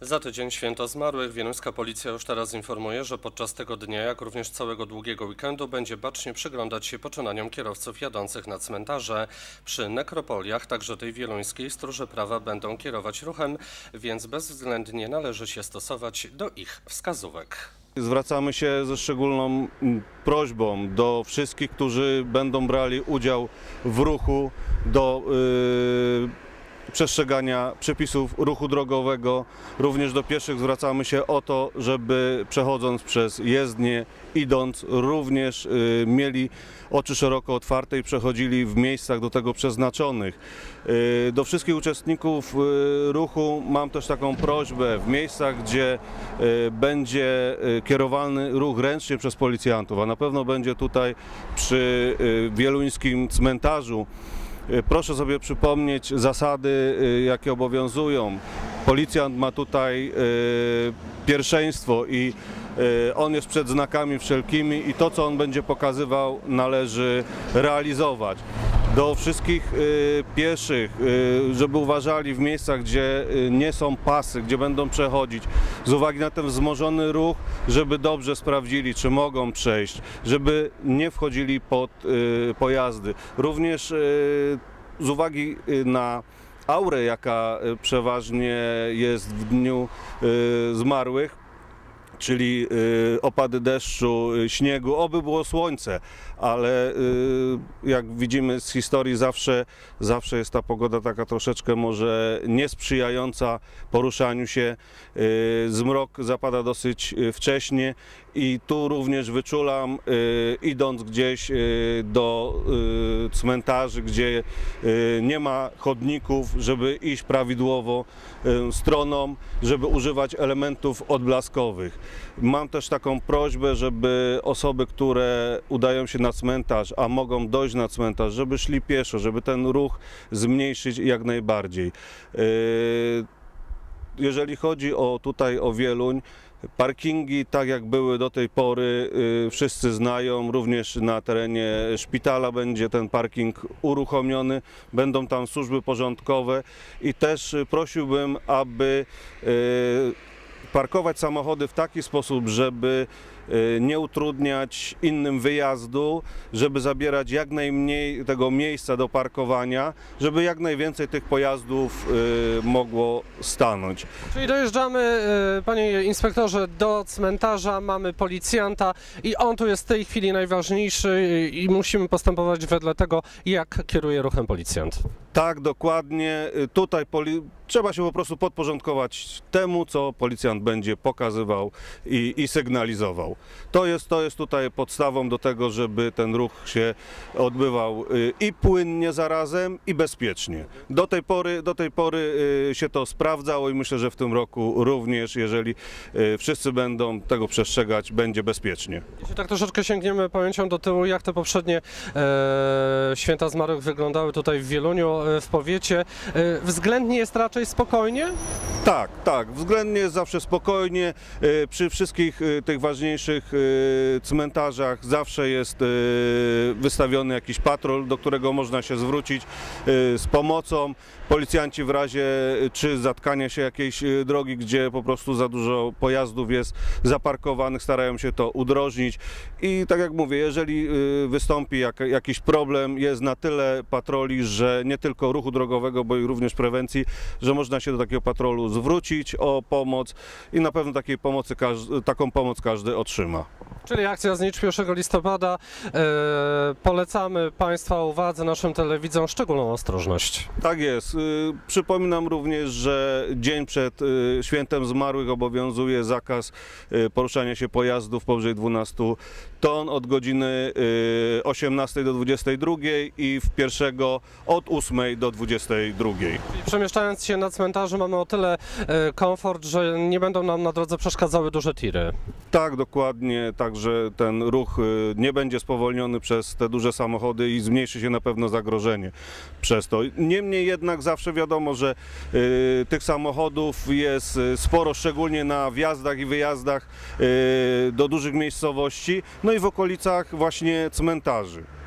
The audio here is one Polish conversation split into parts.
Za tydzień święto zmarłych. Wieluńska policja już teraz informuje, że podczas tego dnia, jak również całego długiego weekendu, będzie bacznie przyglądać się poczynaniom kierowców jadących na cmentarze. Przy nekropoliach, także tej wieluńskiej, stróże prawa będą kierować ruchem, więc bezwzględnie należy się stosować do ich wskazówek. Zwracamy się ze szczególną mm, prośbą do wszystkich, którzy będą brali udział w ruchu do y, przestrzegania przepisów ruchu drogowego. Również do pieszych zwracamy się o to, żeby przechodząc przez jezdnię, idąc, również y, mieli oczy szeroko otwarte i przechodzili w miejscach do tego przeznaczonych. Y, Do wszystkich uczestników y, ruchu mam też taką prośbę w miejscach, gdzie będzie kierowany ruch ręcznie przez policjantów, a na pewno będzie tutaj przy wieluńskim cmentarzu. Y, Proszę sobie przypomnieć zasady, y, jakie obowiązują. Policjant ma tutaj y, pierwszeństwo i on jest przed znakami wszelkimi i to, co on będzie pokazywał, należy realizować. Do wszystkich pieszych, żeby uważali w miejscach, gdzie nie są pasy, gdzie będą przechodzić, z uwagi na ten wzmożony ruch, żeby dobrze sprawdzili, czy mogą przejść, żeby nie wchodzili pod y, pojazdy. Również y, z uwagi y, na aurę, jaka przeważnie jest w dniu zmarłych, czyli opady deszczu, śniegu, oby było słońce, ale y, jak widzimy z historii zawsze, zawsze jest ta pogoda taka troszeczkę może niesprzyjająca poruszaniu się. Y, zmrok zapada dosyć y, wcześnie i tu również wyczulam, idąc gdzieś do cmentarzy, gdzie nie ma chodników, żeby iść prawidłowo stroną, żeby używać elementów odblaskowych. Mam też taką prośbę, żeby osoby, które udają się na cmentarz, a mogą dojść na cmentarz, żeby szli pieszo, żeby ten ruch zmniejszyć jak najbardziej. Y, jeżeli chodzi o tutaj o Wieluń, parkingi tak jak były do tej pory y, wszyscy znają, również na terenie szpitala będzie ten parking uruchomiony, będą tam służby porządkowe i też prosiłbym, aby y, parkować samochody w taki sposób, żeby y, nie utrudniać innym wyjazdu, żeby zabierać jak najmniej tego miejsca do parkowania, żeby jak najwięcej tych pojazdów y, mogło stanąć. Czyli dojeżdżamy, y, panie inspektorze, do cmentarza, mamy policjanta i on tu jest w tej chwili najważniejszy i musimy postępować wedle tego, jak kieruje ruchem policjant. Tak, dokładnie. Y, Tutaj trzeba się po prostu podporządkować temu, co policjant będzie pokazywał i, i sygnalizował. To jest, to jest tutaj podstawą do tego, żeby ten ruch się odbywał y, i płynnie zarazem, i bezpiecznie. Do tej pory, do tej pory y, się to sprawdzało i myślę, że w tym roku również, jeżeli wszyscy będą tego przestrzegać, będzie bezpiecznie. Jeśli tak troszeczkę sięgniemy pamięcią do tyłu, jak te poprzednie e, święta zmarłych wyglądały tutaj w Wieluniu, w powiecie, e, względnie jest raczej spokojnie? Tak, tak, względnie jest zawsze spokojnie. E, Przy wszystkich e, tych ważniejszych e, cmentarzach zawsze jest e, wystawiony jakiś patrol, do którego można się zwrócić e, z pomocą. Policjanci w razie e, czy zatkania się jakiejś e, drogi, gdzie po prostu za dużo pojazdów jest zaparkowanych, starają się to udrożnić. I tak jak mówię, jeżeli e, wystąpi jak, jakiś problem, jest na tyle patroli, że nie tylko ruchu drogowego, bo i również prewencji, że można się do takiego patrolu zwrócić o pomoc i na pewno takiej pomocy, taką pomoc każdy otrzyma. Czyli akcja Znicz 1 listopada. E, polecamy Państwa uwadze, naszym telewidzom szczególną ostrożność. Tak jest. Y, Przypominam również, że dzień przed y, świętem zmarłych obowiązuje zakaz poruszania się pojazdów powyżej 12 ton od godziny y, 18 do 22 i w pierwszego od 8 do 22. Przemieszczając się na cmentarzu mamy o tyle e, komfort, że nie będą nam na drodze przeszkadzały duże tiry. Tak, dokładnie, także ten ruch y, nie będzie spowolniony przez te duże samochody i zmniejszy się na pewno zagrożenie przez to. Niemniej jednak zawsze wiadomo, że y, tych samochodów jest sporo, szczególnie na wjazdach i wyjazdach do dużych miejscowości, no i w okolicach właśnie cmentarzy.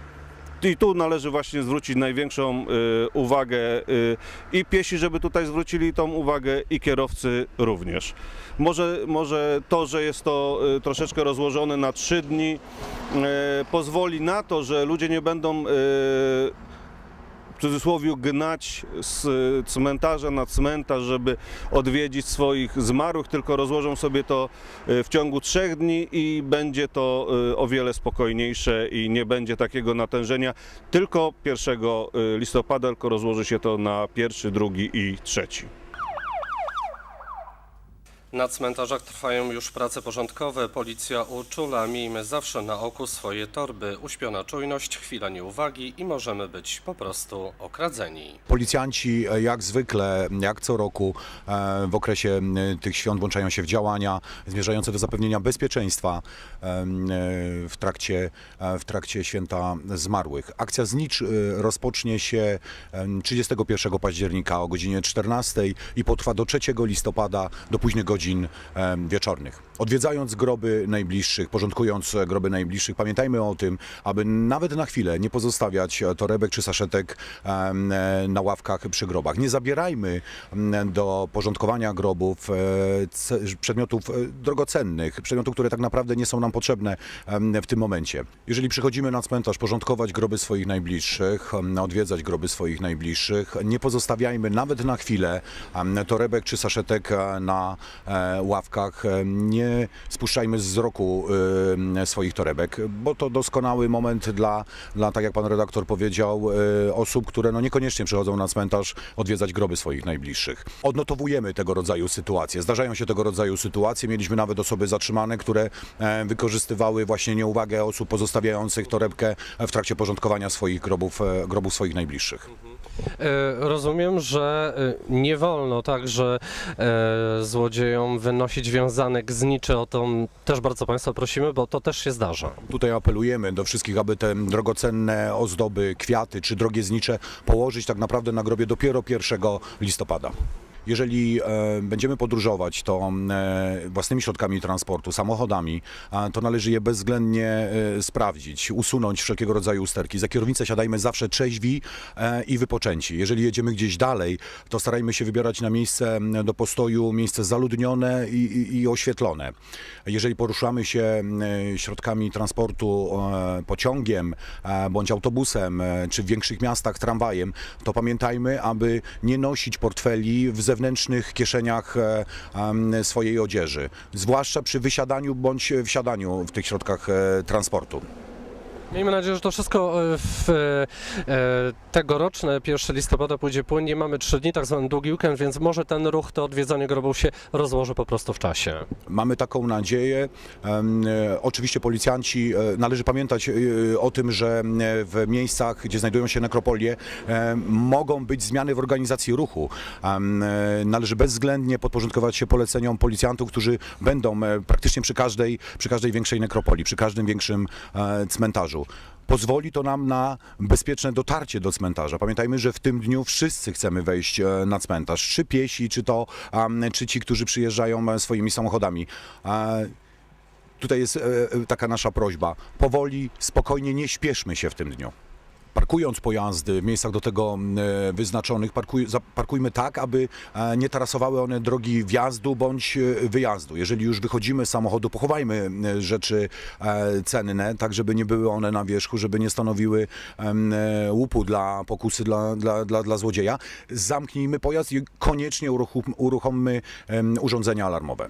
I tu należy właśnie zwrócić największą y, uwagę y, i piesi, żeby tutaj zwrócili tą uwagę i kierowcy również. Może, może to, że jest to y, troszeczkę rozłożone na trzy dni, pozwoli na to, że ludzie nie będą w cudzysłowie gnać z cmentarza na cmentarz, żeby odwiedzić swoich zmarłych, tylko rozłożą sobie to y, w ciągu trzech dni i będzie to y, o wiele spokojniejsze i nie będzie takiego natężenia. Tylko 1 y, listopada, tylko rozłoży się to na pierwszy, drugi i trzeci. Na cmentarzach trwają już prace porządkowe. Policja uczula. Miejmy zawsze na oku swoje torby. Uśpiona czujność, chwila nieuwagi i możemy być po prostu okradzeni. Policjanci e, jak zwykle, jak co roku e, w okresie m, tych świąt włączają się w działania zmierzające do zapewnienia bezpieczeństwa e, w trakcie, e, w trakcie święta zmarłych. Akcja Znicz e, rozpocznie się em, 31 października o godzinie 14 i potrwa do 3 listopada do późnych godzin em, wieczornych. Odwiedzając groby najbliższych, porządkując groby najbliższych, pamiętajmy o tym, aby nawet na chwilę nie pozostawiać torebek czy saszetek na ławkach przy grobach. Nie zabierajmy do porządkowania grobów e, przedmiotów e, drogocennych, przedmiotów, które tak naprawdę nie są nam potrzebne w tym momencie. Jeżeli przychodzimy na cmentarz porządkować groby swoich najbliższych, odwiedzać groby swoich najbliższych, nie pozostawiajmy nawet na chwilę torebek czy saszetek e, na ławkach. Em, Spuszczajmy z wzroku em, swoich torebek, bo to doskonały moment dla, dla tak jak pan redaktor powiedział, e, osób, które no niekoniecznie przychodzą na cmentarz odwiedzać groby swoich najbliższych. Odnotowujemy tego rodzaju sytuacje. Zdarzają się tego rodzaju sytuacje. Mieliśmy nawet osoby zatrzymane, które e, wykorzystywały właśnie nieuwagę osób pozostawiających torebkę w trakcie porządkowania swoich grobów, e, grobów swoich najbliższych. E, Rozumiem, że e, nie wolno także e, złodziejom wynosić wiązanek z niczy. O to też bardzo Państwa prosimy, bo to też się zdarza. Tutaj apelujemy do wszystkich, aby te drogocenne ozdoby, kwiaty czy drogie znicze położyć tak naprawdę na grobie dopiero 1 listopada. Jeżeli e, będziemy podróżować, to e, własnymi środkami transportu, samochodami, a, to należy je bezwzględnie e, sprawdzić, usunąć wszelkiego rodzaju usterki. Za kierownicę siadajmy zawsze trzeźwi e, i wypoczęci. Jeżeli jedziemy gdzieś dalej, to starajmy się wybierać na miejsce do postoju, miejsce zaludnione i, i, i oświetlone. Jeżeli poruszamy się m, środkami transportu, e, pociągiem e, bądź autobusem, e, czy w większych miastach tramwajem, to pamiętajmy, aby nie nosić portfeli w zewnętrznych kieszeniach e, swojej odzieży, zwłaszcza przy wysiadaniu bądź wsiadaniu w tych środkach e, transportu. Miejmy nadzieję, że to wszystko e, w e, tegoroczne 1 listopada pójdzie płynnie. Mamy trzy dni, tak zwany długi weekend, więc może ten ruch, to odwiedzanie grobów się rozłoży po prostu w czasie. Mamy taką nadzieję. E, Oczywiście policjanci, e, należy pamiętać e, o tym, że e, w miejscach, gdzie znajdują się nekropolie, e, mogą być zmiany w organizacji ruchu. E, Należy bezwzględnie podporządkować się poleceniom policjantów, którzy będą e, praktycznie przy każdej, przy każdej większej nekropolii, przy każdym większym e, cmentarzu. Pozwoli to nam na bezpieczne dotarcie do cmentarza. Pamiętajmy, że w tym dniu wszyscy chcemy wejść e, na cmentarz. Czy piesi, czy to, czy ci, którzy przyjeżdżają e, swoimi samochodami. Tutaj jest e, taka nasza prośba. Powoli, spokojnie, nie śpieszmy się w tym dniu. Parkując pojazdy w miejscach do tego e, wyznaczonych, parkuj, parkujmy tak, aby e, nie tarasowały one drogi wjazdu bądź e, wyjazdu. Jeżeli już wychodzimy z samochodu, pochowajmy rzeczy cenne, tak żeby nie były one na wierzchu, żeby nie stanowiły łupu dla pokusy dla, dla, dla, dla złodzieja. Zamknijmy pojazd i koniecznie uruchom, uruchommy urządzenia alarmowe.